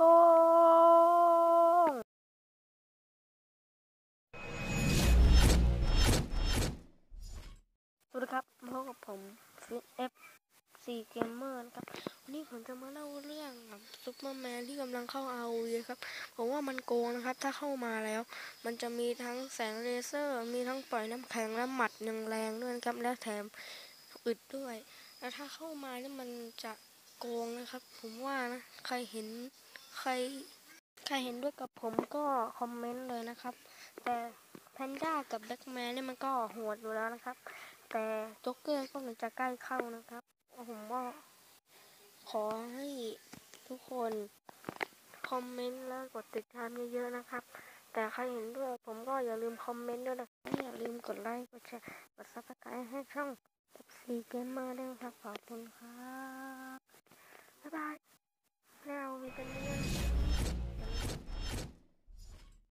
กงสวัสดีครับพบกับผมฟิตเอฟซีเกมเมอร์นะครับ วันนี้ผมจะมาเล่าเรื่องซุปเปอร์แมนที่กำลังเข้าเอาวีครับ ผมว่ามันโกงนะครับ ถ้าเข้ามาแล้ว มันจะมีทั้งแสงเลเซอร์ มีทั้งปล่อยน้ำแข็งและหมัดยังแรงด้วยนะครับ และแถมอึดด้วย แล้วถ้าเข้ามานี่มันจะโกงนะครับ ผมว่านะ ใครเห็น ใครใครเห็นด้วยกับผมก็คอมเมนต์เลยนะครับ แต่แพนด้ากับแบ็กแมนนี่มันก็โหดอยู่แล้วนะครับ แต่จ็อกเกอร์ก็เหมือนจะใกล้เข้านะครับ ผมก็ขอให้ทุกคนคอมเมนต์แล้วกดติดตามเยอะๆนะครับ แต่ใครเห็นด้วยผมก็อย่าลืมคอมเมนต์ด้วยนะครับอย่าลืมกดไลค์กดแชร์กดซับสไครต์ให้ช่อง FC Gamer ด้วยครับขอบคุณครับ